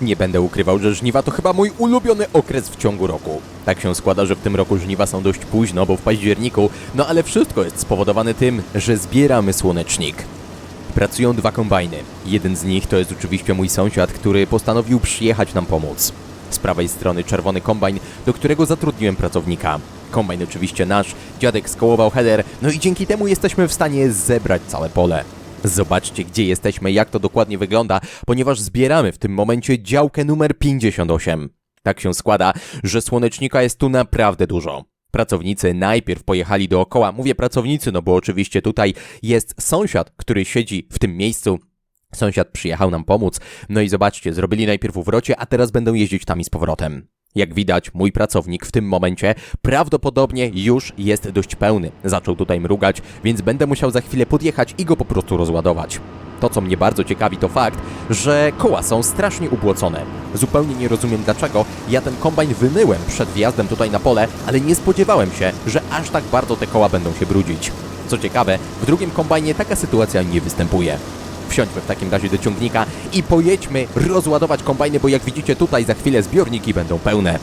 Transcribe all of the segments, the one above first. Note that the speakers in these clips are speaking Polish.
Nie będę ukrywał, że żniwa to chyba mój ulubiony okres w ciągu roku. Tak się składa, że w tym roku żniwa są dość późno, bo w październiku, no ale wszystko jest spowodowane tym, że zbieramy słonecznik. Pracują dwa kombajny. Jeden z nich to jest oczywiście mój sąsiad, który postanowił przyjechać nam pomóc. Z prawej strony czerwony kombajn, do którego zatrudniłem pracownika. Kombajn oczywiście nasz, dziadek skołował header, no i dzięki temu jesteśmy w stanie zebrać całe pole. Zobaczcie, gdzie jesteśmy, jak to dokładnie wygląda, ponieważ zbieramy w tym momencie działkę numer 58. Tak się składa, że słonecznika jest tu naprawdę dużo. Pracownicy najpierw pojechali dookoła. Mówię pracownicy, no bo oczywiście tutaj jest sąsiad, który siedzi w tym miejscu. Sąsiad przyjechał nam pomóc. No i zobaczcie, zrobili najpierw u wrocie, a teraz będą jeździć tam i z powrotem. Jak widać, mój pracownik w tym momencie prawdopodobnie już jest dość pełny. Zaczął tutaj mrugać, więc będę musiał za chwilę podjechać i go po prostu rozładować. To, co mnie bardzo ciekawi, to fakt, że koła są strasznie ubłocone. Zupełnie nie rozumiem dlaczego. Ja ten kombajn wymyłem przed wjazdem tutaj na pole, ale nie spodziewałem się, że aż tak bardzo te koła będą się brudzić. Co ciekawe, w drugim kombajnie taka sytuacja nie występuje. Wsiądźmy w takim razie do ciągnika i pojedźmy rozładować kombajny, bo jak widzicie tutaj za chwilę zbiorniki będą pełne.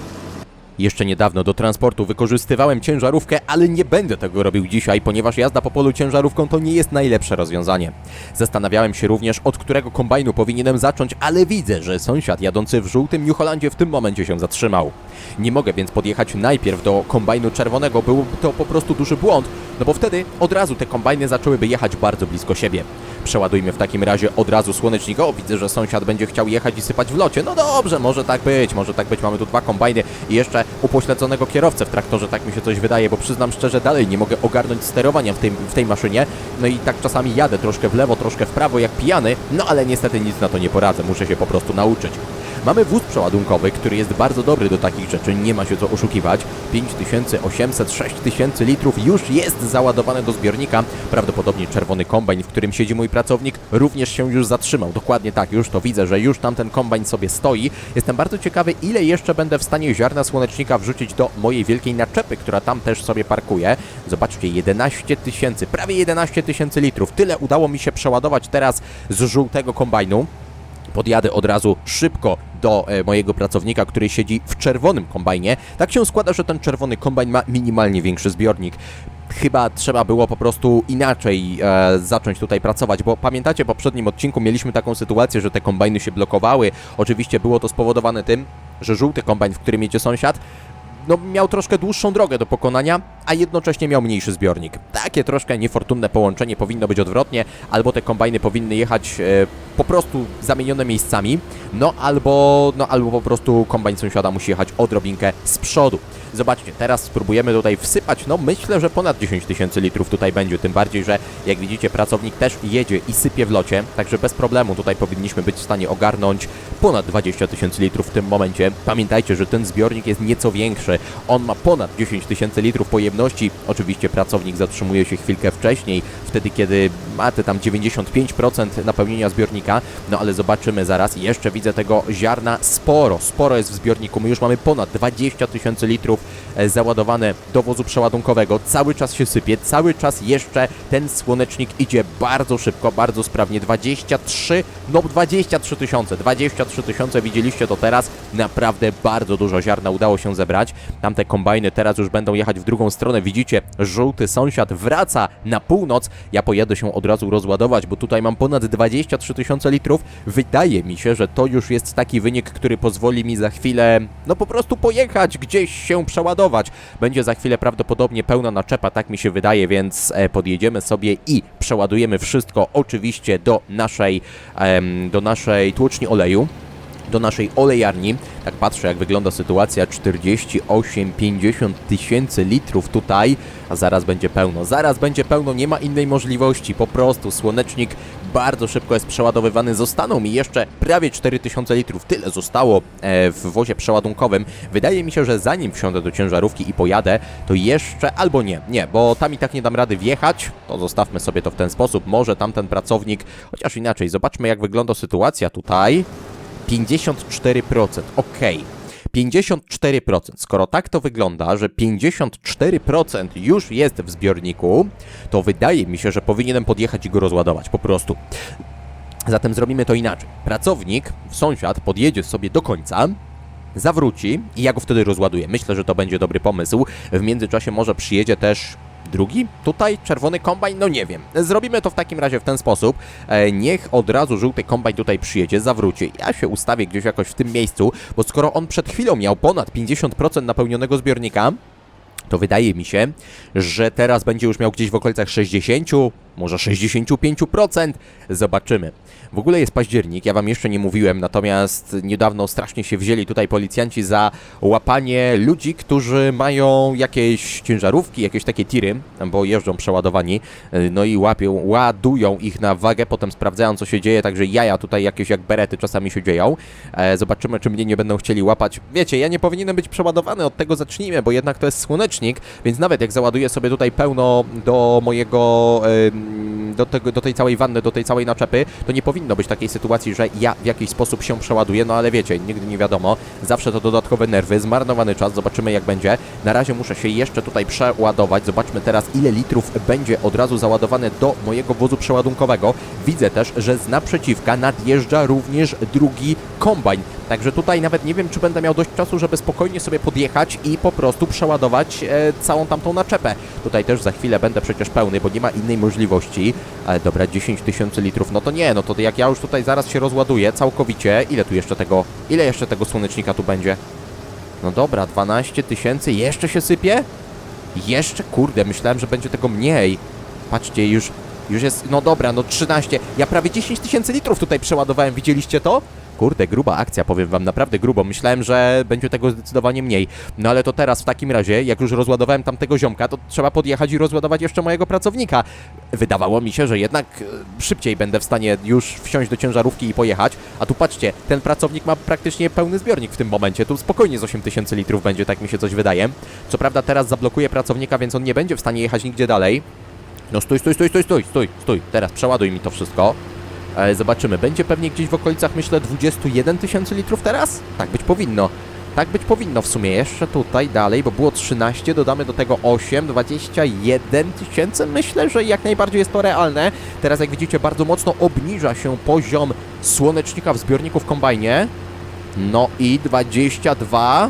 Jeszcze niedawno do transportu wykorzystywałem ciężarówkę, ale nie będę tego robił dzisiaj, ponieważ jazda po polu ciężarówką to nie jest najlepsze rozwiązanie. Zastanawiałem się również, od którego kombajnu powinienem zacząć, ale widzę, że sąsiad jadący w żółtym New Hollandzie w tym momencie się zatrzymał. Nie mogę więc podjechać najpierw do kombajnu czerwonego, byłby to po prostu duży błąd, no bo wtedy od razu te kombajny zaczęłyby jechać bardzo blisko siebie. Przeładujmy w takim razie od razu słonecznik. O, widzę, że sąsiad będzie chciał jechać i sypać w locie. No dobrze, może tak być, może tak być. Mamy tu dwa kombajny i jeszcze upośledzonego kierowcę w traktorze, tak mi się coś wydaje, bo przyznam szczerze, dalej nie mogę ogarnąć sterowania w tej, w tej maszynie. No i tak czasami jadę troszkę w lewo, troszkę w prawo, jak pijany, no ale niestety nic na to nie poradzę, muszę się po prostu nauczyć. Mamy wóz przeładunkowy, który jest bardzo dobry do takich rzeczy, nie ma się co oszukiwać. 5800, 6000 litrów już jest załadowane do zbiornika. Prawdopodobnie czerwony kombajn, w którym siedzi mój pracownik, również się już zatrzymał. Dokładnie tak, już to widzę, że już tamten kombajn sobie stoi. Jestem bardzo ciekawy, ile jeszcze będę w stanie ziarna słonecznika wrzucić do mojej wielkiej naczepy, która tam też sobie parkuje. Zobaczcie, 11 tysięcy, prawie 11 tysięcy litrów. Tyle udało mi się przeładować teraz z żółtego kombajnu podjadę od razu szybko do e, mojego pracownika, który siedzi w czerwonym kombajnie. Tak się składa, że ten czerwony kombajn ma minimalnie większy zbiornik. Chyba trzeba było po prostu inaczej e, zacząć tutaj pracować, bo pamiętacie, w poprzednim odcinku mieliśmy taką sytuację, że te kombajny się blokowały. Oczywiście było to spowodowane tym, że żółty kombajn, w którym jedzie sąsiad, no, miał troszkę dłuższą drogę do pokonania, a jednocześnie miał mniejszy zbiornik. Takie troszkę niefortunne połączenie powinno być odwrotnie, albo te kombajny powinny jechać e, po prostu zamienione miejscami, no albo, no albo po prostu kombajn sąsiada musi jechać odrobinkę z przodu. Zobaczcie, teraz spróbujemy tutaj wsypać, no myślę, że ponad 10 tysięcy litrów tutaj będzie, tym bardziej, że jak widzicie pracownik też jedzie i sypie w locie, także bez problemu tutaj powinniśmy być w stanie ogarnąć ponad 20 tysięcy litrów w tym momencie. Pamiętajcie, że ten zbiornik jest nieco większy, on ma ponad 10 tysięcy litrów pojemności, oczywiście pracownik zatrzymuje się chwilkę wcześniej, wtedy kiedy ma te tam 95% napełnienia zbiornika, no ale zobaczymy zaraz, jeszcze widzę tego ziarna. Sporo, sporo jest w zbiorniku, my już mamy ponad 20 tysięcy litrów e, załadowane do wozu przeładunkowego, cały czas się sypie, cały czas jeszcze ten słonecznik idzie bardzo szybko, bardzo sprawnie, 23, no 23 tysiące, 23 tysiące, widzieliście to teraz, naprawdę bardzo dużo ziarna udało się zebrać, tamte kombajny teraz już będą jechać w drugą stronę, widzicie, żółty sąsiad wraca na północ, ja pojedę się od razu rozładować, bo tutaj mam ponad 23 tysiące litrów, wydaje mi się, że to już jest taki wynik, który pozwoli mi za chwilę, no po prostu pojechać gdzieś się przeładować, będzie za chwilę prawdopodobnie pełna naczepa, tak mi się wydaje, więc e, podjedziemy sobie i przeładujemy wszystko oczywiście do naszej, do naszej tłoczni oleju do naszej olejarni. Tak patrzę, jak wygląda sytuacja. 48-50 tysięcy litrów tutaj, a zaraz będzie pełno. Zaraz będzie pełno, nie ma innej możliwości. Po prostu słonecznik bardzo szybko jest przeładowywany. Zostaną mi jeszcze prawie 4000 litrów. Tyle zostało e, w wozie przeładunkowym. Wydaje mi się, że zanim wsiądę do ciężarówki i pojadę, to jeszcze albo nie. Nie, bo tam i tak nie dam rady wjechać. To zostawmy sobie to w ten sposób. Może tamten pracownik, chociaż inaczej. Zobaczmy, jak wygląda sytuacja tutaj. 54%. Ok. 54%. Skoro tak to wygląda, że 54% już jest w zbiorniku, to wydaje mi się, że powinienem podjechać i go rozładować. Po prostu. Zatem zrobimy to inaczej. Pracownik, sąsiad podjedzie sobie do końca, zawróci i ja go wtedy rozładuję. Myślę, że to będzie dobry pomysł. W międzyczasie może przyjedzie też drugi tutaj czerwony kombajn, no nie wiem. Zrobimy to w takim razie w ten sposób. E, niech od razu żółty kombajn tutaj przyjedzie, zawróci. Ja się ustawię gdzieś jakoś w tym miejscu, bo skoro on przed chwilą miał ponad 50% napełnionego zbiornika, to wydaje mi się, że teraz będzie już miał gdzieś w okolicach 60, może 65%. Zobaczymy. W ogóle jest październik, ja wam jeszcze nie mówiłem, natomiast niedawno strasznie się wzięli tutaj policjanci za łapanie ludzi, którzy mają jakieś ciężarówki, jakieś takie tiry, bo jeżdżą przeładowani, no i łapią, ładują ich na wagę, potem sprawdzają co się dzieje, także jaja tutaj jakieś jak berety czasami się dzieją. E, zobaczymy, czy mnie nie będą chcieli łapać. Wiecie, ja nie powinienem być przeładowany, od tego zacznijmy, bo jednak to jest słonecznik, więc nawet jak załaduję sobie tutaj pełno do mojego, do, tego, do tej całej wanny, do tej całej naczepy, to nie powinno być takiej sytuacji, że ja w jakiś sposób się przeładuję, no ale wiecie, nigdy nie wiadomo, zawsze to dodatkowe nerwy, zmarnowany czas, zobaczymy jak będzie. Na razie muszę się jeszcze tutaj przeładować, zobaczmy teraz ile litrów będzie od razu załadowane do mojego wozu przeładunkowego. Widzę też, że z naprzeciwka nadjeżdża również drugi kombajn. Także tutaj nawet nie wiem, czy będę miał dość czasu, żeby spokojnie sobie podjechać i po prostu przeładować e, całą tamtą naczepę. Tutaj też za chwilę będę przecież pełny, bo nie ma innej możliwości. Ale dobra, 10 tysięcy litrów, no to nie, no to jak ja już tutaj zaraz się rozładuję całkowicie, ile tu jeszcze tego, ile jeszcze tego słonecznika tu będzie? No dobra, 12 tysięcy, jeszcze się sypie? Jeszcze, kurde, myślałem, że będzie tego mniej. Patrzcie, już, już jest, no dobra, no 13. Ja prawie 10 tysięcy litrów tutaj przeładowałem, widzieliście to? Kurde, gruba akcja, powiem wam, naprawdę grubo. Myślałem, że będzie tego zdecydowanie mniej. No ale to teraz w takim razie, jak już rozładowałem tamtego ziomka, to trzeba podjechać i rozładować jeszcze mojego pracownika. Wydawało mi się, że jednak e, szybciej będę w stanie już wsiąść do ciężarówki i pojechać. A tu patrzcie, ten pracownik ma praktycznie pełny zbiornik w tym momencie. Tu spokojnie z 8000 litrów będzie, tak mi się coś wydaje. Co prawda teraz zablokuję pracownika, więc on nie będzie w stanie jechać nigdzie dalej. No stój, stój, stój, stój, stój, stój, stój. Teraz przeładuj mi to wszystko. Zobaczymy. Będzie pewnie gdzieś w okolicach, myślę, 21 tysięcy litrów teraz? Tak być powinno. Tak być powinno w sumie. Jeszcze tutaj dalej, bo było 13, dodamy do tego 8, 21 tysięcy. Myślę, że jak najbardziej jest to realne. Teraz, jak widzicie, bardzo mocno obniża się poziom słonecznika w zbiorniku w kombajnie. No i 22...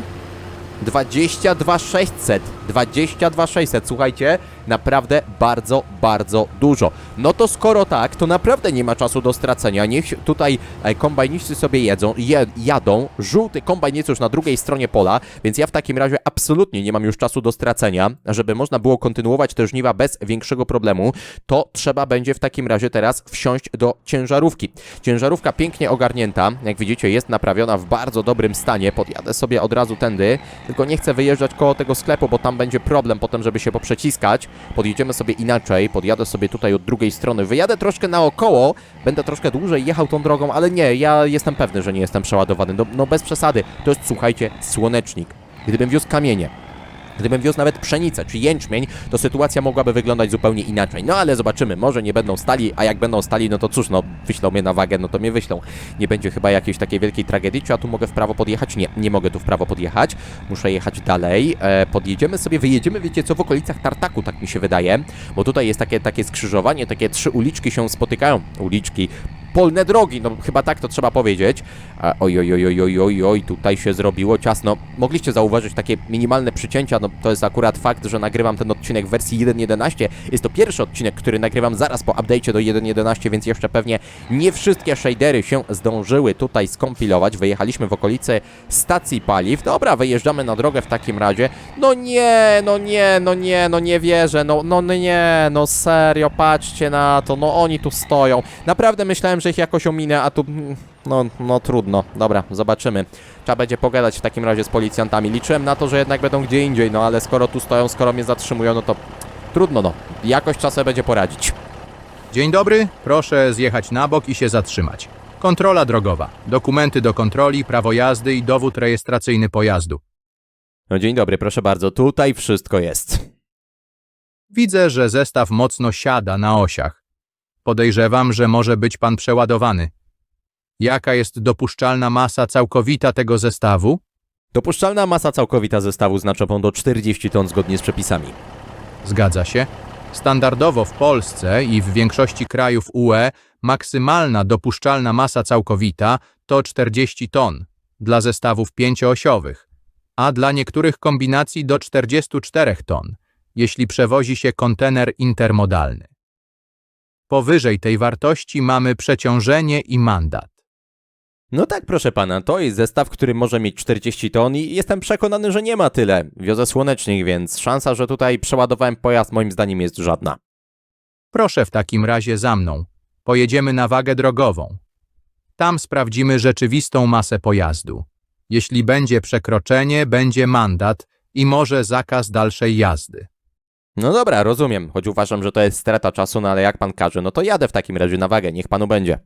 22 600. 22 600, słuchajcie, naprawdę bardzo, bardzo dużo. No to skoro tak, to naprawdę nie ma czasu do stracenia. Niech tutaj e, kombajniści sobie jedzą, je, jadą. Żółty kombajn jest już na drugiej stronie pola, więc ja w takim razie absolutnie nie mam już czasu do stracenia. Żeby można było kontynuować te żniwa bez większego problemu, to trzeba będzie w takim razie teraz wsiąść do ciężarówki. Ciężarówka pięknie ogarnięta, jak widzicie, jest naprawiona w bardzo dobrym stanie. Podjadę sobie od razu tędy, tylko nie chcę wyjeżdżać koło tego sklepu, bo tam będzie problem potem, żeby się poprzeciskać. Podjedziemy sobie inaczej, podjadę sobie tutaj od drugiej strony, wyjadę troszkę naokoło, będę troszkę dłużej jechał tą drogą, ale nie, ja jestem pewny, że nie jestem przeładowany. No, no bez przesady, to jest, słuchajcie, słonecznik. Gdybym wiózł kamienie, Gdybym wiózł nawet pszenicę czy jęczmień, to sytuacja mogłaby wyglądać zupełnie inaczej. No ale zobaczymy, może nie będą stali, a jak będą stali, no to cóż, no wyślą mnie na wagę, no to mnie wyślą. Nie będzie chyba jakiejś takiej wielkiej tragedii. Czy ja tu mogę w prawo podjechać? Nie, nie mogę tu w prawo podjechać. Muszę jechać dalej. E, podjedziemy sobie, wyjedziemy, wiecie co, w okolicach Tartaku, tak mi się wydaje, bo tutaj jest takie, takie skrzyżowanie, takie trzy uliczki się spotykają. Uliczki, polne drogi, no chyba tak to trzeba powiedzieć. Oj, oj, oj, oj, oj, oj, oj, tutaj się zrobiło ciasno. Mogliście zauważyć takie minimalne przycięcia, no to jest akurat fakt, że nagrywam ten odcinek w wersji 1.11. Jest to pierwszy odcinek, który nagrywam zaraz po update'cie do 1.11, więc jeszcze pewnie nie wszystkie shadery się zdążyły tutaj skompilować. Wyjechaliśmy w okolice stacji paliw. Dobra, wyjeżdżamy na drogę w takim razie. No nie, no nie, no nie, no nie wierzę, no, no nie, no serio, patrzcie na to, no oni tu stoją. Naprawdę myślałem, że ich jakoś ominę, a tu... mm, No, no trudno. Dobra, zobaczymy. Trzeba będzie pogadać w takim razie z policjantami. Liczyłem na to, że jednak będą gdzie indziej, no ale skoro tu stoją, skoro mnie zatrzymują, no to trudno no. Jakoś czasem będzie poradzić. Dzień dobry, proszę zjechać na bok i się zatrzymać. Kontrola drogowa. Dokumenty do kontroli, prawo jazdy i dowód rejestracyjny pojazdu. No dzień dobry, proszę bardzo, tutaj wszystko jest. Widzę, że zestaw mocno siada na osiach. Podejrzewam, że może być pan przeładowany. Jaka jest dopuszczalna masa całkowita tego zestawu? Dopuszczalna masa całkowita zestawu z naczepą do 40 ton zgodnie z przepisami. Zgadza się. Standardowo w Polsce i w większości krajów UE Maksymalna dopuszczalna masa całkowita to 40 ton dla zestawów pięcioosiowych, a dla niektórych kombinacji do 44 ton, jeśli przewozi się kontener intermodalny. Powyżej tej wartości mamy przeciążenie i mandat. No tak, proszę pana, to jest zestaw, który może mieć 40 ton i jestem przekonany, że nie ma tyle. Wiozę słonecznik, więc szansa, że tutaj przeładowałem pojazd moim zdaniem jest żadna. Proszę w takim razie za mną. Pojedziemy na wagę drogową. Tam sprawdzimy rzeczywistą masę pojazdu. Jeśli będzie przekroczenie, będzie mandat i może zakaz dalszej jazdy. No dobra, rozumiem, choć uważam, że to jest strata czasu, no ale jak pan każe, no to jadę w takim razie na wagę, niech panu będzie.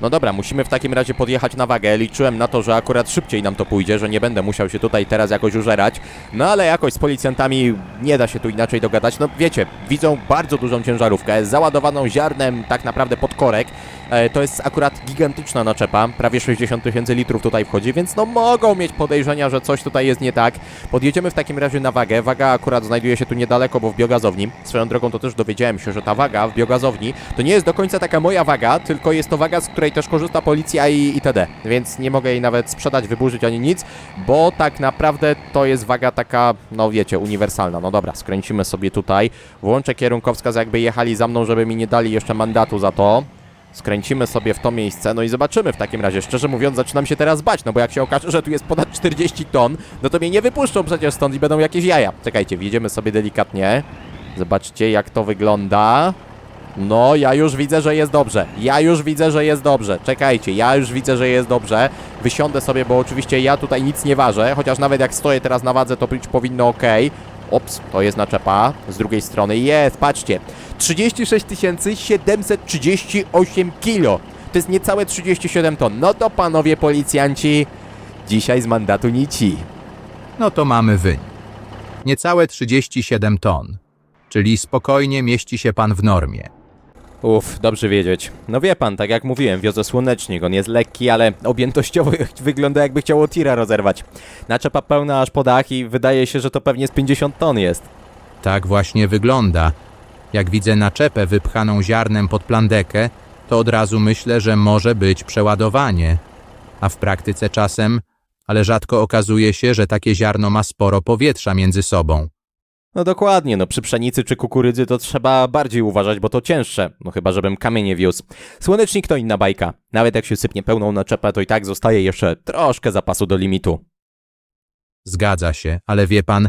No dobra, musimy w takim razie podjechać na wagę. Liczyłem na to, że akurat szybciej nam to pójdzie, że nie będę musiał się tutaj teraz jakoś użerać. No ale jakoś z policjantami nie da się tu inaczej dogadać. No wiecie, widzą bardzo dużą ciężarówkę, załadowaną ziarnem tak naprawdę pod korek. E, to jest akurat gigantyczna naczepa, prawie 60 tysięcy litrów tutaj wchodzi, więc no mogą mieć podejrzenia, że coś tutaj jest nie tak. Podjedziemy w takim razie na wagę. Waga akurat znajduje się tu niedaleko, bo w biogazowni. Swoją drogą to też dowiedziałem się, że ta waga w biogazowni to nie jest do końca taka moja waga, tylko jest to waga, z której też korzysta policja i itd. Więc nie mogę jej nawet sprzedać, wyburzyć ani nic, bo tak naprawdę to jest waga taka, no wiecie, uniwersalna. No dobra, skręcimy sobie tutaj. Włączę kierunkowskaz, jakby jechali za mną, żeby mi nie dali jeszcze mandatu za to. Skręcimy sobie w to miejsce, no i zobaczymy w takim razie. Szczerze mówiąc, zaczynam się teraz bać, no bo jak się okaże, że tu jest ponad 40 ton, no to mnie nie wypuszczą przecież stąd i będą jakieś jaja. Czekajcie, wjedziemy sobie delikatnie. Zobaczcie, jak to wygląda. No, ja już widzę, że jest dobrze. Ja już widzę, że jest dobrze. Czekajcie, ja już widzę, że jest dobrze. Wysiądę sobie, bo oczywiście ja tutaj nic nie ważę, chociaż nawet jak stoję teraz na wadze, to być powinno ok. Ops, to jest naczepa. Z drugiej strony jest, patrzcie. 36 738 kilo. To jest niecałe 37 ton. No to panowie policjanci, dzisiaj z mandatu nici. No to mamy wynik. Niecałe 37 ton, czyli spokojnie mieści się pan w normie. Uff, dobrze wiedzieć. No wie pan, tak jak mówiłem, wiozę słonecznik, on jest lekki, ale objętościowo wygląda jakby chciało tira rozerwać. Naczepa pełna aż po dach i wydaje się, że to pewnie z 50 ton jest. Tak właśnie wygląda. Jak widzę naczepę wypchaną ziarnem pod plandekę, to od razu myślę, że może być przeładowanie. A w praktyce czasem, ale rzadko okazuje się, że takie ziarno ma sporo powietrza między sobą. No dokładnie, no przy pszenicy czy kukurydzy to trzeba bardziej uważać, bo to cięższe. No chyba, żebym kamienie wiózł. Słonecznik to inna bajka. Nawet jak się sypnie pełną naczepę, to i tak zostaje jeszcze troszkę zapasu do limitu. Zgadza się, ale wie pan,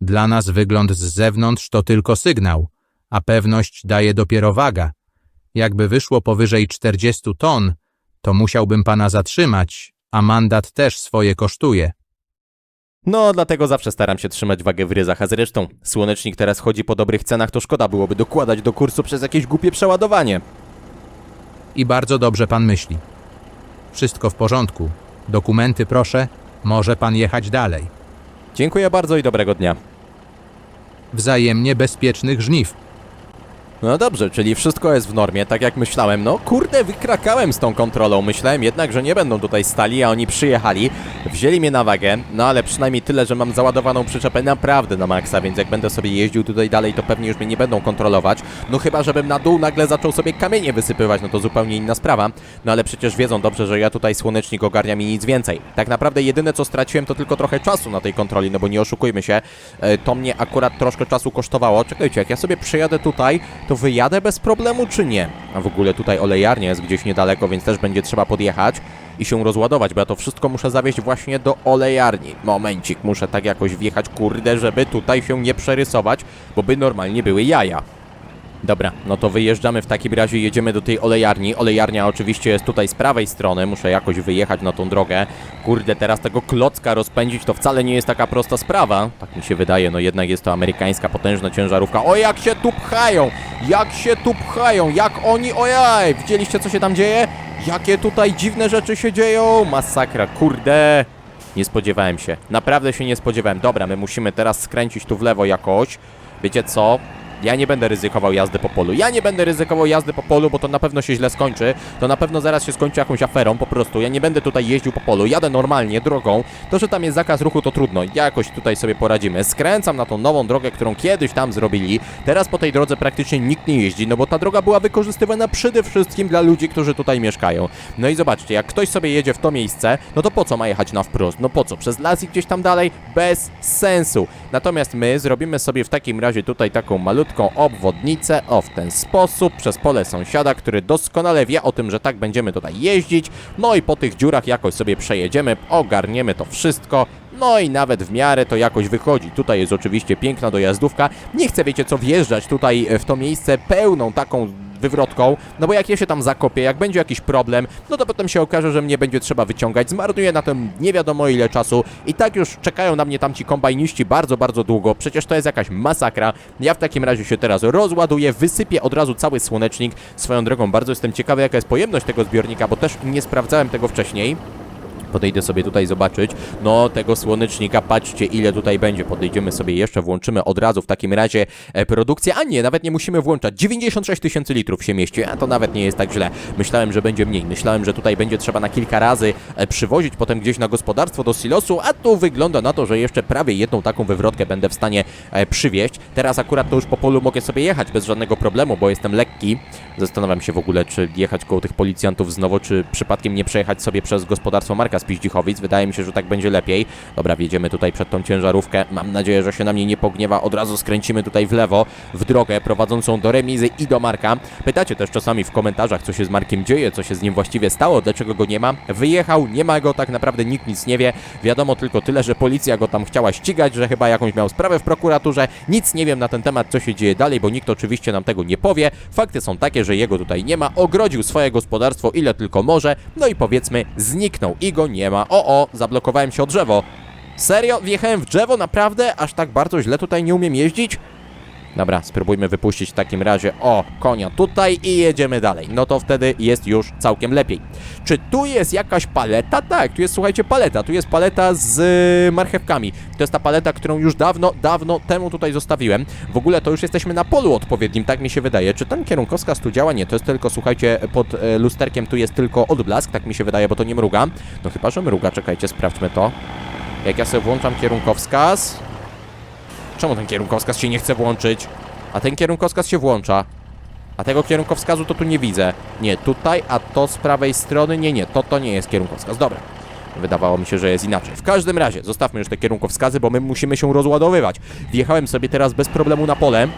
dla nas wygląd z zewnątrz to tylko sygnał, a pewność daje dopiero waga. Jakby wyszło powyżej 40 ton, to musiałbym pana zatrzymać, a mandat też swoje kosztuje. No, dlatego zawsze staram się trzymać wagę w ryzach, a zresztą słonecznik teraz chodzi po dobrych cenach, to szkoda byłoby dokładać do kursu przez jakieś głupie przeładowanie. I bardzo dobrze pan myśli. Wszystko w porządku. Dokumenty proszę, może pan jechać dalej. Dziękuję bardzo i dobrego dnia. Wzajemnie bezpiecznych żniw. No dobrze, czyli wszystko jest w normie, tak jak myślałem. No kurde, wykrakałem z tą kontrolą. Myślałem jednak, że nie będą tutaj stali, a oni przyjechali, wzięli mnie na wagę, no ale przynajmniej tyle, że mam załadowaną przyczepę naprawdę na maksa, więc jak będę sobie jeździł tutaj dalej, to pewnie już mnie nie będą kontrolować. No chyba, żebym na dół nagle zaczął sobie kamienie wysypywać, no to zupełnie inna sprawa. No ale przecież wiedzą dobrze, że ja tutaj słonecznik ogarnia mi nic więcej. Tak naprawdę jedyne co straciłem to tylko trochę czasu na tej kontroli, no bo nie oszukujmy się, e, to mnie akurat troszkę czasu kosztowało. Czekajcie, jak ja sobie przyjadę tutaj, to wyjadę bez problemu, czy nie? A w ogóle tutaj olejarnia jest gdzieś niedaleko, więc też będzie trzeba podjechać i się rozładować, bo ja to wszystko muszę zawieźć właśnie do olejarni. Momencik, muszę tak jakoś wjechać, kurde, żeby tutaj się nie przerysować, bo by normalnie były jaja. Dobra, no to wyjeżdżamy w takim razie, jedziemy do tej olejarni. Olejarnia oczywiście jest tutaj z prawej strony, muszę jakoś wyjechać na tą drogę. Kurde, teraz tego klocka rozpędzić to wcale nie jest taka prosta sprawa. Tak mi się wydaje, no jednak jest to amerykańska potężna ciężarówka. O, jak się tu pchają! Jak się tu pchają! Jak oni, ojaj! Widzieliście co się tam dzieje? Jakie tutaj dziwne rzeczy się dzieją! Masakra, kurde! Nie spodziewałem się. Naprawdę się nie spodziewałem. Dobra, my musimy teraz skręcić tu w lewo jakoś. Wiecie co? Ja nie będę ryzykował jazdy po polu. Ja nie będę ryzykował jazdy po polu, bo to na pewno się źle skończy. To na pewno zaraz się skończy jakąś aferą, po prostu. Ja nie będę tutaj jeździł po polu. Jadę normalnie, drogą. To, że tam jest zakaz ruchu, to trudno. Jakoś tutaj sobie poradzimy. Skręcam na tą nową drogę, którą kiedyś tam zrobili. Teraz po tej drodze praktycznie nikt nie jeździ, no bo ta droga była wykorzystywana przede wszystkim dla ludzi, którzy tutaj mieszkają. No i zobaczcie, jak ktoś sobie jedzie w to miejsce, no to po co ma jechać na wprost? No po co? Przez las i gdzieś tam dalej? Bez sensu. Natomiast my zrobimy sobie w takim razie tutaj taką malutką obwodnicę, o w ten sposób, przez pole sąsiada, który doskonale wie o tym, że tak będziemy tutaj jeździć. No i po tych dziurach jakoś sobie przejedziemy, ogarniemy to wszystko. No i nawet w miarę to jakoś wychodzi. Tutaj jest oczywiście piękna dojazdówka. Nie chcę, wiecie co, wjeżdżać tutaj e, w to miejsce pełną taką wywrotką, no bo jak ja się tam zakopię, jak będzie jakiś problem, no to potem się okaże, że mnie będzie trzeba wyciągać, zmarnuję na tym nie wiadomo ile czasu i tak już czekają na mnie tamci kombajniści bardzo, bardzo długo, przecież to jest jakaś masakra. Ja w takim razie się teraz rozładuję, wysypię od razu cały słonecznik. Swoją drogą bardzo jestem ciekawy jaka jest pojemność tego zbiornika, bo też nie sprawdzałem tego wcześniej. Podejdę sobie tutaj zobaczyć. No, tego słonecznika, patrzcie ile tutaj będzie. Podejdziemy sobie jeszcze, włączymy od razu w takim razie e, produkcję. A nie, nawet nie musimy włączać. 96 tysięcy litrów się mieści, a to nawet nie jest tak źle. Myślałem, że będzie mniej. Myślałem, że tutaj będzie trzeba na kilka razy e, przywozić potem gdzieś na gospodarstwo do silosu, a tu wygląda na to, że jeszcze prawie jedną taką wywrotkę będę w stanie e, przywieźć. Teraz akurat to już po polu mogę sobie jechać bez żadnego problemu, bo jestem lekki. Zastanawiam się w ogóle, czy jechać koło tych policjantów znowu, czy przypadkiem nie przejechać sobie przez gospodarstwo Marka z Piździchowic. Wydaje mi się, że tak będzie lepiej. Dobra, wjedziemy tutaj przed tą ciężarówkę. Mam nadzieję, że się na mnie nie pogniewa. Od razu skręcimy tutaj w lewo, w drogę prowadzącą do remizy i do Marka. Pytacie też czasami w komentarzach, co się z Markiem dzieje, co się z nim właściwie stało, dlaczego go nie ma. Wyjechał, nie ma go, tak naprawdę nikt nic nie wie. Wiadomo tylko tyle, że policja go tam chciała ścigać, że chyba jakąś miał sprawę w prokuraturze. Nic nie wiem na ten temat, co się dzieje dalej, bo nikt oczywiście nam tego nie powie. Fakty są takie, że jego tutaj nie ma. Ogrodził swoje gospodarstwo ile tylko może. No i powiedzmy, zniknął i go nie ma. O, o, zablokowałem się o drzewo. Serio? Wjechałem w drzewo? Naprawdę? Aż tak bardzo źle tutaj nie umiem jeździć? Dobra, spróbujmy wypuścić w takim razie o konia tutaj i jedziemy dalej. No to wtedy jest już całkiem lepiej. Czy tu jest jakaś paleta? Tak, tu jest słuchajcie paleta. Tu jest paleta z y, marchewkami. To jest ta paleta, którą już dawno, dawno temu tutaj zostawiłem. W ogóle to już jesteśmy na polu odpowiednim, tak mi się wydaje. Czy ten kierunkowskaz tu działa? Nie, to jest tylko słuchajcie, pod e, lusterkiem tu jest tylko odblask, tak mi się wydaje, bo to nie mruga. No chyba, że mruga, czekajcie, sprawdźmy to. Jak ja sobie włączam kierunkowskaz, Czemu ten kierunkowskaz się nie chce włączyć? A ten kierunkowskaz się włącza. A tego kierunkowskazu to tu nie widzę. Nie, tutaj, a to z prawej strony. Nie, nie, to to nie jest kierunkowskaz. Dobra. Wydawało mi się, że jest inaczej. W każdym razie, zostawmy już te kierunkowskazy, bo my musimy się rozładowywać. Wjechałem sobie teraz bez problemu na pole.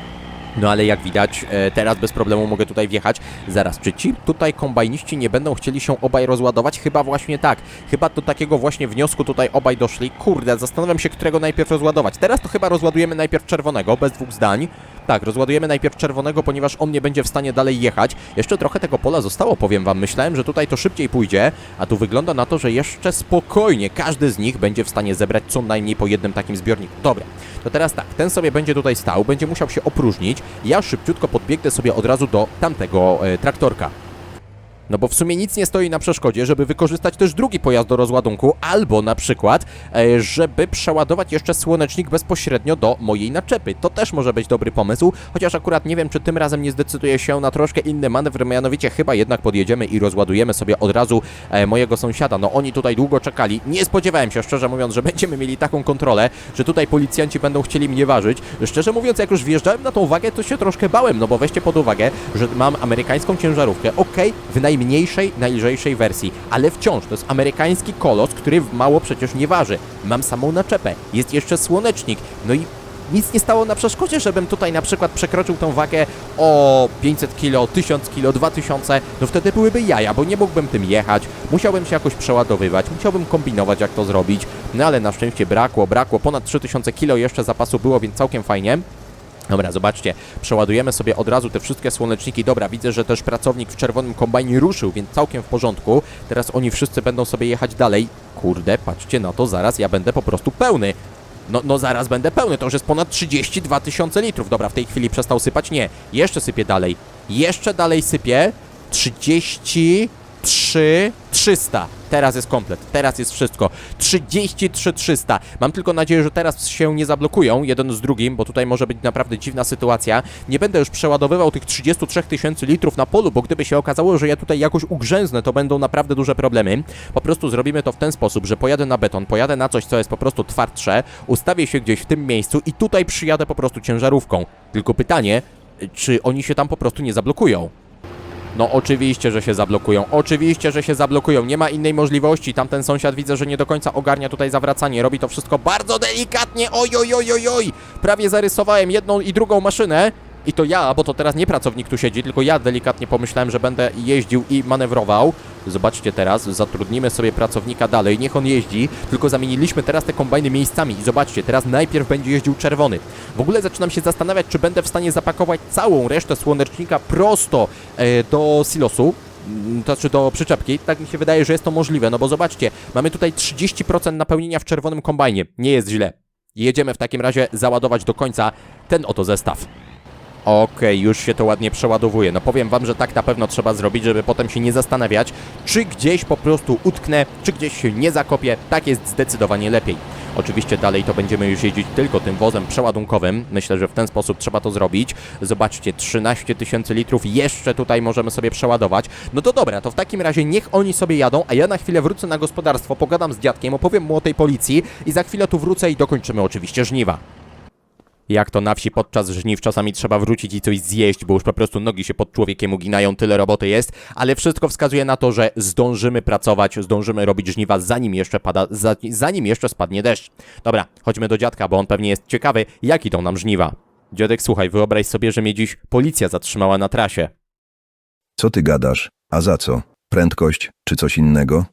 No ale jak widać, e, teraz bez problemu mogę tutaj wjechać. Zaraz, czy ci tutaj kombajniści nie będą chcieli się obaj rozładować? Chyba właśnie tak. Chyba do takiego właśnie wniosku tutaj obaj doszli. Kurde, zastanawiam się, którego najpierw rozładować. Teraz to chyba rozładujemy najpierw czerwonego, bez dwóch zdań. Tak, rozładujemy najpierw czerwonego, ponieważ on nie będzie w stanie dalej jechać. Jeszcze trochę tego pola zostało, powiem wam. Myślałem, że tutaj to szybciej pójdzie, a tu wygląda na to, że jeszcze spokojnie każdy z nich będzie w stanie zebrać co najmniej po jednym takim zbiorniku. Dobra, to teraz tak, ten sobie będzie tutaj stał, będzie musiał się opróżnić. Ja szybciutko podbiegnę sobie od razu do tamtego e, traktorka. No bo w sumie nic nie stoi na przeszkodzie, żeby wykorzystać też drugi pojazd do rozładunku, albo na przykład, e, żeby przeładować jeszcze słonecznik bezpośrednio do mojej naczepy. To też może być dobry pomysł, chociaż akurat nie wiem, czy tym razem nie zdecyduję się na troszkę inny manewr, mianowicie chyba jednak podjedziemy i rozładujemy sobie od razu e, mojego sąsiada. No oni tutaj długo czekali. Nie spodziewałem się, szczerze mówiąc, że będziemy mieli taką kontrolę, że tutaj policjanci będą chcieli mnie ważyć. Szczerze mówiąc, jak już wjeżdżałem na tą wagę, to się troszkę bałem, no bo weźcie pod uwagę, że mam amerykańską ciężarówkę, okej, w najmniejszej, najlżejszej wersji, ale wciąż to jest amerykański kolos, który mało przecież nie waży. Mam samą naczepę, jest jeszcze słonecznik, no i nic nie stało na przeszkodzie, żebym tutaj na przykład przekroczył tą wagę o 500 kg, 1000 kg, 2000, no wtedy byłyby jaja, bo nie mógłbym tym jechać, musiałbym się jakoś przeładowywać, musiałbym kombinować jak to zrobić, no ale na szczęście brakło, brakło, ponad 3000 kg jeszcze zapasu było, więc całkiem fajnie. Dobra, zobaczcie, przeładujemy sobie od razu te wszystkie słoneczniki. Dobra, widzę, że też pracownik w czerwonym kombajnie ruszył, więc całkiem w porządku. Teraz oni wszyscy będą sobie jechać dalej. Kurde, patrzcie na to, zaraz ja będę po prostu pełny. No, no zaraz będę pełny, to już jest ponad 32 tysiące litrów. Dobra, w tej chwili przestał sypać. Nie, jeszcze sypie dalej. Jeszcze dalej sypie. 33 33 300. Teraz jest komplet, teraz jest wszystko. 33 300. Mam tylko nadzieję, że teraz się nie zablokują jeden z drugim, bo tutaj może być naprawdę dziwna sytuacja. Nie będę już przeładowywał tych 33 tysięcy litrów na polu, bo gdyby się okazało, że ja tutaj jakoś ugrzęznę, to będą naprawdę duże problemy. Po prostu zrobimy to w ten sposób, że pojadę na beton, pojadę na coś, co jest po prostu twardsze, ustawię się gdzieś w tym miejscu i tutaj przyjadę po prostu ciężarówką. Tylko pytanie, czy oni się tam po prostu nie zablokują? No oczywiście, że się zablokują. Oczywiście, że się zablokują. Nie ma innej możliwości. Tamten sąsiad widzę, że nie do końca ogarnia tutaj zawracanie. Robi to wszystko bardzo delikatnie. Oj, oj, oj, oj, oj. Prawie zarysowałem jedną i drugą maszynę. I to ja, bo to teraz nie pracownik tu siedzi, tylko ja delikatnie pomyślałem, że będę jeździł i manewrował. Zobaczcie teraz, zatrudnimy sobie pracownika dalej, niech on jeździ, tylko zamieniliśmy teraz te kombajny miejscami i zobaczcie, teraz najpierw będzie jeździł czerwony. W ogóle zaczynam się zastanawiać, czy będę w stanie zapakować całą resztę słonecznika prosto e, do silosu, Mm, to znaczy do przyczepki, tak mi się wydaje, że jest to możliwe, no bo zobaczcie, mamy tutaj 30% napełnienia w czerwonym kombajnie, nie jest źle. Jedziemy w takim razie załadować do końca ten oto zestaw. Okej, już się to ładnie przeładowuje. No powiem wam, że tak na pewno trzeba zrobić, żeby potem się nie zastanawiać, czy gdzieś po prostu utknę, czy gdzieś się nie zakopię. Tak jest zdecydowanie lepiej. Oczywiście dalej to będziemy już jeździć tylko tym wozem przeładunkowym. Myślę, że w ten sposób trzeba to zrobić. Zobaczcie, 13 tysięcy litrów jeszcze tutaj możemy sobie przeładować. No to dobra, to w takim razie niech oni sobie jadą, a ja na chwilę wrócę na gospodarstwo, pogadam z dziadkiem, opowiem mu o tej policji i za chwilę tu wrócę i dokończymy oczywiście żniwa. Jak to na wsi podczas żniw czasami trzeba wrócić i coś zjeść, bo już po prostu nogi się pod człowiekiem uginają, tyle roboty jest, ale wszystko wskazuje na to, że zdążymy pracować, zdążymy robić żniwa zanim jeszcze pada, za, zanim jeszcze spadnie deszcz. Dobra, chodźmy do dziadka, bo on pewnie jest ciekawy, jak idą nam żniwa. Dziadek, słuchaj, wyobraź sobie, że mnie dziś policja zatrzymała na trasie. Co ty gadasz? A za co? Prędkość czy coś innego?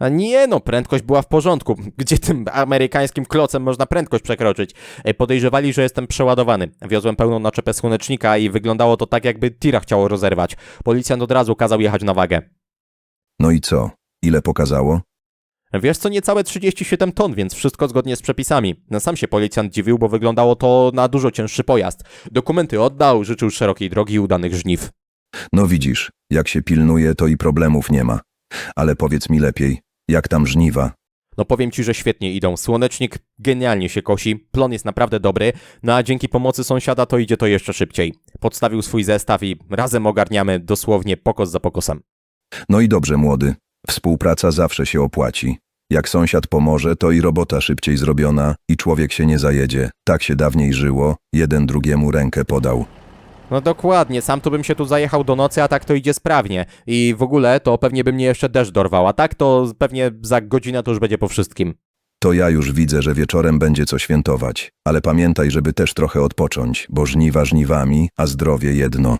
A nie no, prędkość była w porządku. Gdzie tym amerykańskim klocem można prędkość przekroczyć? E, Podejrzewali, że jestem przeładowany. Wiozłem pełną naczepę słonecznika i wyglądało to tak, jakby tira chciało rozerwać. Policjant od razu kazał jechać na wagę. No i co? Ile pokazało? Wiesz co, niecałe 37 ton, więc wszystko zgodnie z przepisami. Sam się policjant dziwił, bo wyglądało to na dużo cięższy pojazd. Dokumenty oddał, życzył szerokiej drogi i udanych żniw. No widzisz, jak się pilnuje, to i problemów nie ma. Ale powiedz mi lepiej, jak tam żniwa? No powiem ci, że świetnie idą. Słonecznik genialnie się kosi, plon jest naprawdę dobry, no a dzięki pomocy sąsiada to idzie to jeszcze szybciej. Podstawił swój zestaw i razem ogarniamy dosłownie pokos za pokosem. No i dobrze, młody. Współpraca zawsze się opłaci. Jak sąsiad pomoże, to i robota szybciej zrobiona i człowiek się nie zajedzie. Tak się dawniej żyło, jeden drugiemu rękę podał. No dokładnie, sam to bym się tu zajechał do nocy, a tak to idzie sprawnie. I w ogóle to pewnie by mnie jeszcze deszcz dorwał, a tak to pewnie za godzinę to już będzie po wszystkim. To ja już widzę, że wieczorem będzie co świętować. Ale pamiętaj, żeby też trochę odpocząć, bo żniwa żniwami, a zdrowie jedno.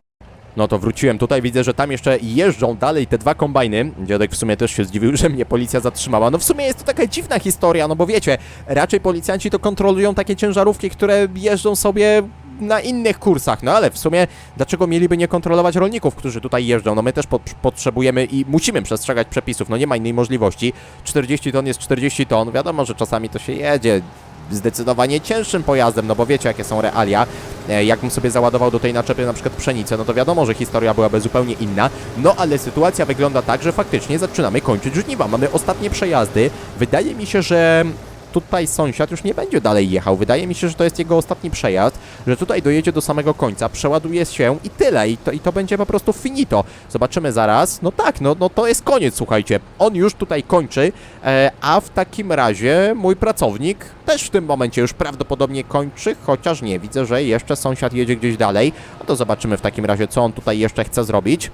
No to wróciłem tutaj, widzę, że tam jeszcze jeżdżą dalej te dwa kombajny. Dziadek w sumie też się zdziwił, że mnie policja zatrzymała. No w sumie jest to taka dziwna historia, no bo wiecie, raczej policjanci to kontrolują takie ciężarówki, które jeżdżą sobie na innych kursach, no ale w sumie dlaczego mieliby nie kontrolować rolników, którzy tutaj jeżdżą? No my też pot- potrzebujemy i musimy przestrzegać przepisów, no nie ma innej możliwości. 40 ton jest 40 ton, wiadomo, że czasami to się jedzie zdecydowanie cięższym pojazdem, no bo wiecie jakie są realia. E, Jakbym sobie załadował do tej naczepy na przykład pszenicę, no to wiadomo, że historia byłaby zupełnie inna. No ale sytuacja wygląda tak, że faktycznie zaczynamy kończyć żniwa. Mamy ostatnie przejazdy. Wydaje mi się, że tutaj sąsiad już nie będzie dalej jechał. Wydaje mi się, że to jest jego ostatni przejazd, że tutaj dojedzie do samego końca, przeładuje się i tyle. I to, i to będzie po prostu finito. Zobaczymy zaraz. No tak, no, no to jest koniec, słuchajcie. On już tutaj kończy, e, a w takim razie mój pracownik też w tym momencie już prawdopodobnie kończy, chociaż nie, widzę, że jeszcze sąsiad jedzie gdzieś dalej. No to zobaczymy w takim razie, co on tutaj jeszcze chce zrobić.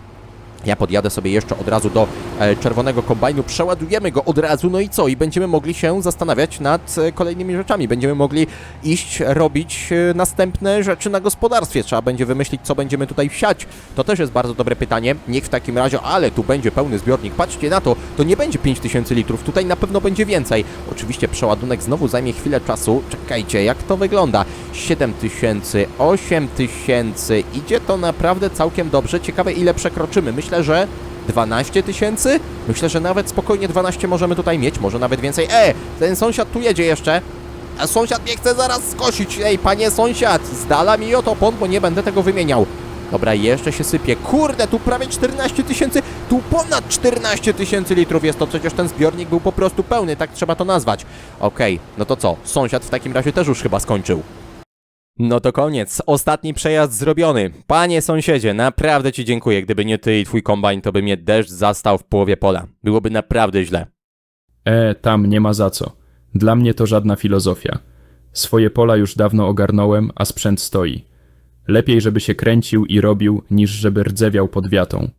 Ja podjadę sobie jeszcze od razu do e, czerwonego kombajnu, przeładujemy go od razu, no i co? I będziemy mogli się zastanawiać nad e, kolejnymi rzeczami. Będziemy mogli iść robić e, następne rzeczy na gospodarstwie. Trzeba będzie wymyślić, co będziemy tutaj wsiać. To też jest bardzo dobre pytanie. Niech w takim razie, ale tu będzie pełny zbiornik. Patrzcie na to, to nie będzie 5000 litrów, tutaj na pewno będzie więcej. Oczywiście przeładunek znowu zajmie chwilę czasu. Czekajcie, jak to wygląda? 7000, 8000, idzie to naprawdę całkiem dobrze. Ciekawe ile przekroczymy. Myślę, że 12 tysięcy? Myślę, że nawet spokojnie 12 możemy tutaj mieć, może nawet więcej. E, ten sąsiad tu jedzie jeszcze. A sąsiad mnie chce zaraz skosić. Ej, panie sąsiad, z dala mi oto opon, bo nie będę tego wymieniał. Dobra, jeszcze się sypie. Kurde, tu prawie 14 tysięcy. tu ponad 14 tysięcy litrów jest to, przecież ten zbiornik był po prostu pełny, tak trzeba to nazwać. Okej, no to co, sąsiad w takim razie też już chyba skończył. No to koniec, ostatni przejazd zrobiony. Panie sąsiedzie, naprawdę ci dziękuję, gdyby nie ty i twój kombajn, to by mnie deszcz zastał w połowie pola. Byłoby naprawdę źle. E, tam nie ma za co. Dla mnie to żadna filozofia. Swoje pola już dawno ogarnąłem, a sprzęt stoi. Lepiej, żeby się kręcił i robił, niż żeby rdzewiał pod wiatą.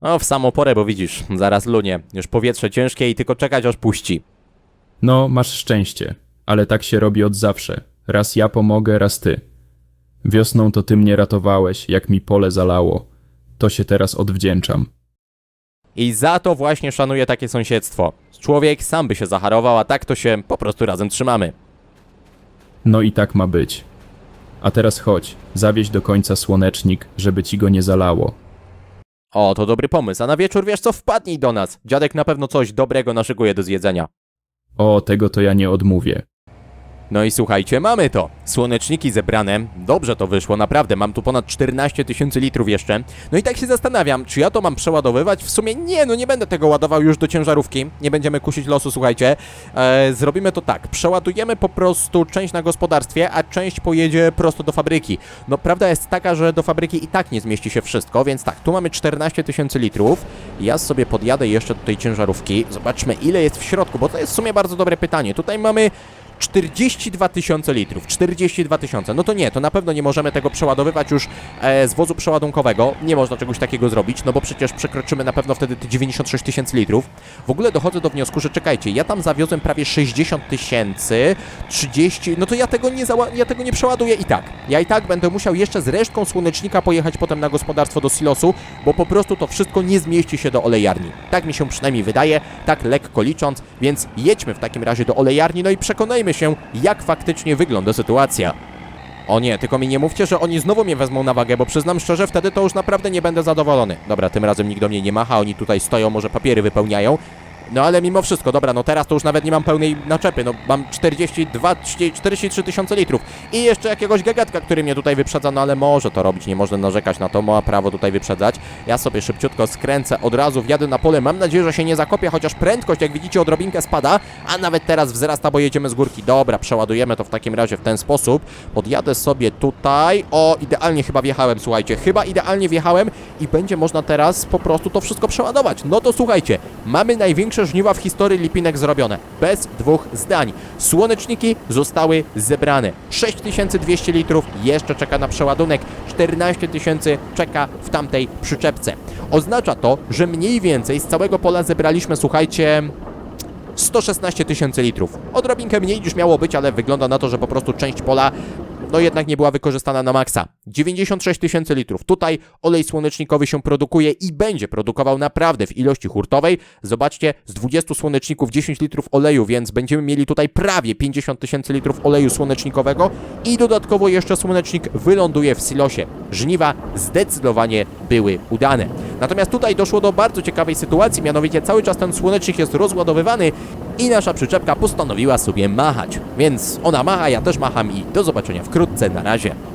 O, w samą porę, bo widzisz, zaraz lunie. Już powietrze ciężkie i tylko czekać aż puści. No, masz szczęście, ale tak się robi od zawsze. Raz ja pomogę, raz ty. Wiosną to ty mnie ratowałeś, jak mi pole zalało. To się teraz odwdzięczam. I za to właśnie szanuję takie sąsiedztwo. Człowiek sam by się zaharował, a tak to się po prostu razem trzymamy. No i tak ma być. A teraz chodź, zawieź do końca słonecznik, żeby ci go nie zalało. O, to dobry pomysł, a na wieczór wiesz co, wpadnij do nas. Dziadek na pewno coś dobrego naszykuje do zjedzenia. O, tego to ja nie odmówię. No i słuchajcie, mamy to. Słoneczniki zebrane. Dobrze to wyszło, naprawdę. Mam tu ponad 14 tysięcy litrów jeszcze. No i tak się zastanawiam, czy ja to mam przeładowywać? W sumie nie, no nie będę tego ładował już do ciężarówki. Nie będziemy kusić losu, słuchajcie. E, zrobimy to tak. Przeładujemy po prostu część na gospodarstwie, a część pojedzie prosto do fabryki. No prawda jest taka, że do fabryki i tak nie zmieści się wszystko, więc tak, tu mamy 14 tysięcy litrów. Ja sobie podjadę jeszcze do tej ciężarówki. Zobaczmy, ile jest w środku, bo to jest w sumie bardzo dobre pytanie. Tutaj mamy 42 tysiące litrów, 42 tysiące. No to nie, to na pewno nie możemy tego przeładowywać już e, z wozu przeładunkowego. Nie można czegoś takiego zrobić, no bo przecież przekroczymy na pewno wtedy te 96 tysięcy litrów. W ogóle dochodzę do wniosku, że czekajcie, ja tam zawiozłem prawie 60 tysięcy, 30, no to ja tego nie ja tego nie przeładuję i tak. Ja i tak będę musiał jeszcze z resztką słonecznika pojechać potem na gospodarstwo do silosu, bo po prostu to wszystko nie zmieści się do olejarni. Tak mi się przynajmniej wydaje, tak lekko licząc, więc jedźmy w takim razie do olejarni, no i przekonajmy się, jak faktycznie wygląda sytuacja. O nie, tylko mi nie mówcie, że oni znowu mnie wezmą na wagę, bo przyznam szczerze, wtedy to już naprawdę nie będę zadowolony. Dobra, tym razem nikt do mnie nie macha, oni tutaj stoją, może papiery wypełniają. No ale mimo wszystko, dobra, no teraz to już nawet nie mam pełnej naczepy, no mam 42, 30, 43 tysiące litrów i jeszcze jakiegoś gagatka, który mnie tutaj wyprzedza, no ale może to robić, nie można narzekać na to, ma prawo tutaj wyprzedzać. Ja sobie szybciutko skręcę, od razu wjadę na pole, mam nadzieję, że się nie zakopię, chociaż prędkość, jak widzicie, odrobinkę spada, a nawet teraz wzrasta, bo jedziemy z górki. Dobra, przeładujemy to w takim razie w ten sposób. Podjadę sobie tutaj, o, idealnie chyba wjechałem, słuchajcie, chyba idealnie wjechałem i będzie można teraz po prostu to wszystko przeładować. No to słuchajcie, mamy największe żniwa w historii lipinek zrobione. Bez dwóch zdań. Słoneczniki zostały zebrane. 6200 litrów jeszcze czeka na przeładunek. 14 tysięcy czeka w tamtej przyczepce. Oznacza to, że mniej więcej z całego pola zebraliśmy, słuchajcie, 116 tysięcy litrów. Odrobinkę mniej niż miało być, ale wygląda na to, że po prostu część pola no jednak nie była wykorzystana na maksa. 96 tysięcy litrów. Tutaj olej słonecznikowy się produkuje i będzie produkował naprawdę w ilości hurtowej. Zobaczcie, z 20 słoneczników 10 litrów oleju, więc będziemy mieli tutaj prawie 50 tysięcy litrów oleju słonecznikowego i dodatkowo jeszcze słonecznik wyląduje w silosie. Żniwa zdecydowanie były udane. Natomiast tutaj doszło do bardzo ciekawej sytuacji, mianowicie cały czas ten słonecznik jest rozładowywany i nasza przyczepka postanowiła sobie machać. Więc ona macha, ja też macham i do zobaczenia wkrótce. Na razie.